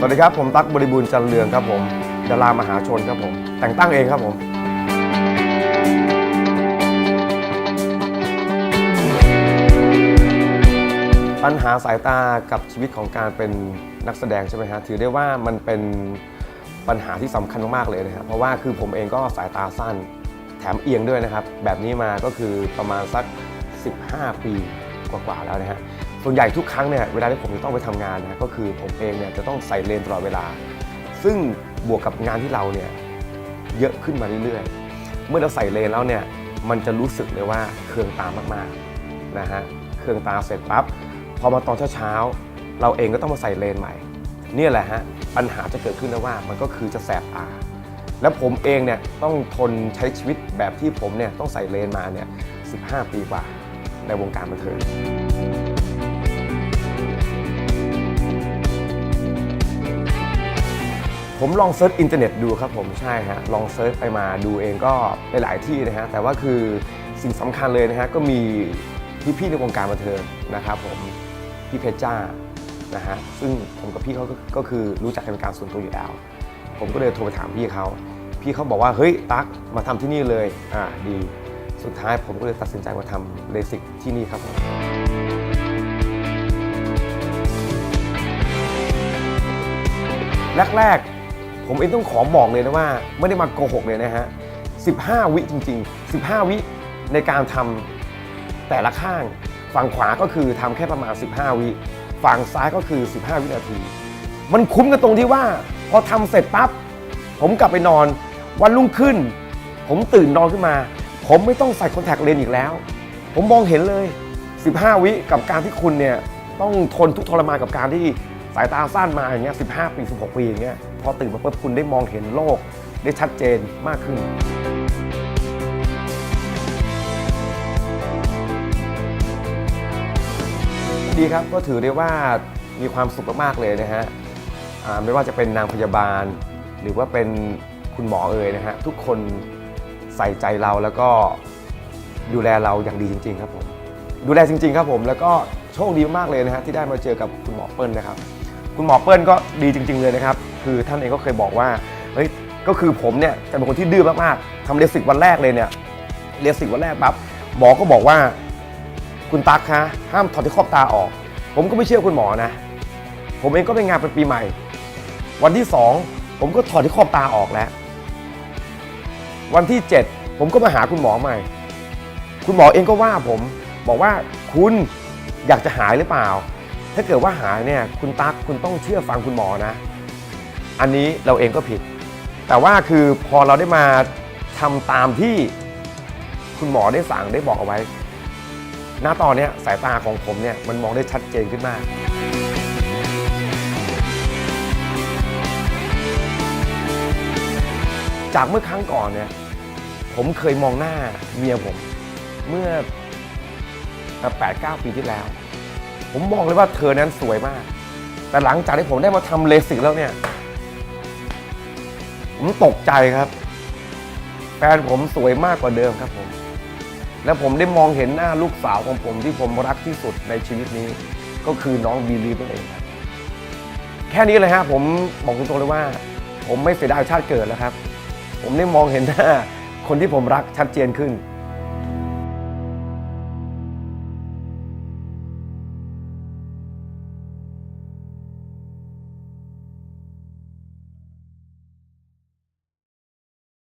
สวัสดีครับ ผมตั๊กบริบูรณ์จันเรืองครับผมดารามหาชนครับผม แต่งตั้งเองครับผม ปัญหาสายตากับชีวิตของการเป็นนักแสดงใช่ไหมฮะถือได้ว่ามันเป็นปัญหาที่สำคัญมากๆเลยนะครับเพราะว่าคือผมเองก็สายตาสั้นแถมเอียงด้วยนะครับ แบบนี้มาก็คือประมาณสัก 15 ปีกว่าๆแล้วนะฮะ ส่วนใหญ่ทุกครั้งเนี่ยเวลาที่ผมจะต้องไปทำงานนะก็คือผมเองเนี่ยจะต้องใส่เลนตลอดเวลา ซึ่งบวกกับงานที่เราเนี่ยเยอะขึ้นมาเรื่อยๆ เมื่อเราใส่เลนแล้วเนี่ยมันจะรู้สึกเลยว่าเครื่องตามากๆนะฮะเครื่องตาเสร็จปั๊บพอมาตอนเช้าๆเราเองก็ต้องมาใส่เลนใหม่เนี่ยแหละฮะปัญหาจะเกิดขึ้นนะว่ามันก็คือจะแสบตาแล้วผมเองเนี่ยต้องทนใช้ชีวิตแบบที่ผมเนี่ยต้องใส่เลนมาเนี่ย15 ปีกว่าในวงการบันเทิง ผมลองเซิร์ชอินเทอร์เน็ตดูครับผมใช่ฮะลองเซิร์ชไปมาดูเองก็หลายที่นะฮะแต่ว่าคือสิ่งสำคัญเลยนะฮะก็มีพี่ๆในวงการบันเทิงนะครับผมพี่เพชรจ้านะฮะซึ่งผมกับพี่เขาก็กคือรู้จักกันเป็นการส่วนตัวอยู่แล้ว ผมก็เลยโทรไปถามพี่เขาพี่เขาบอกว่าเฮ้ยตั๊กมาทำที่นี่เลยอ่าดีสุดท้ายผมก็เลยตัดสินใจมาทำเลสิกที่นี่ครับผมแรกๆ ผมเองต้องขอบอกเลยนะว่า ไม่ได้มาโกหกเลยนะฮะ 15 วิจริง ๆ 15 วิในการทำแต่ละข้าง ฝั่งขวาก็คือทำแค่ประมาณ 15 วิฝั่งซ้ายก็คือ 15 วินาที มันคุ้มกันตรงที่ว่า พอทำเสร็จปั๊บผมกลับไปนอน วันรุ่งขึ้น ผมตื่นนอนขึ้นมา ผมไม่ต้องใส่คอนแทคเลนส์อีกแล้ว ผมมองเห็นเลย 15 วิกับการที่คุณเนี่ยต้องทนทุกทรมานกับการที่ สายตาสั้นมาอย่างเงี้ย15ปี 16 ปีอย่างเงี้ยพอตื่นมาปุ๊บคุณได้มองเห็นโลกได้ชัดเจนมากขึ้นดีครับก็ถือได้ว่ามีความสุขมากๆเลยนะฮะไม่ว่าจะเป็นนางพยาบาล หรือว่าเป็นคุณหมอเอ่ยนะฮะทุกคนใส่ใจเราแล้วก็ดูแลเราอย่างดีจริง ๆ ครับผมดูแลจริง ๆ ครับผมแล้วก็โชคดีมากเลยนะฮะที่ได้มาเจอกับคุณหมอเปิ้ลนะครับ คุณหมอเปิ้ลก็ดีจริง ๆ เลยนะครับ คือท่านเองก็เคยบอกว่าเฮ้ยก็คือผมเนี่ยจะเป็นคนที่ดื้อมากๆทำเลสิกวันแรกเลยเนี่ยเลสิกวันแรกปั๊บหมอก็บอกว่า คุณตั๊กคะห้ามถอดที่ครอบตาออก ผมก็ไม่เชื่อคุณหมอนะ ผมเองก็ไปงานเป็นปีใหม่ วันที่2ผมก็ถอดที่ครอบตาออกแล้ว วันที่ 7 ผมก็มาหาคุณหมอใหม่ คุณหมอเองก็ว่าผมบอกว่าคุณอยากจะหายหรือเปล่า ถ้าเกิดว่าหายเนี่ยคุณตั๊กคุณต้องเชื่อฟังคุณหมอนะ อันนี้เราเองก็ผิด แต่ว่าคือพอเราได้มาทำตามที่คุณหมอได้สั่งได้บอกเอาไว้ ณตอนเนี้ยสายตาของผมเนี่ยมันมองได้ชัดเจนขึ้นมากจากเมื่อครั้งก่อนเนี่ยผมเคยมองหน้าเมียผม เมื่อแปดเก้าปีที่แล้ว ผมมองเลยว่าเธอนั้นสวยมาก แต่หลังจากที่ผมได้มาทำเลสิกแล้วเนี่ย ผมตกใจครับ แฟนผมสวยมากกว่าเดิมครับผม แล้วผมได้มองเห็นหน้าลูกสาวของผมที่ผมรักที่สุดในชีวิตนี้ ก็คือน้องบีลีฟนั่นเองครับแค่นี้เลยฮะผมบอกตรงๆเลยว่า ผมไม่เสียดายชาติเกิดแล้วครับ ผมได้มองเห็นหน้าคนที่ผมรักชัดเจนขึ้น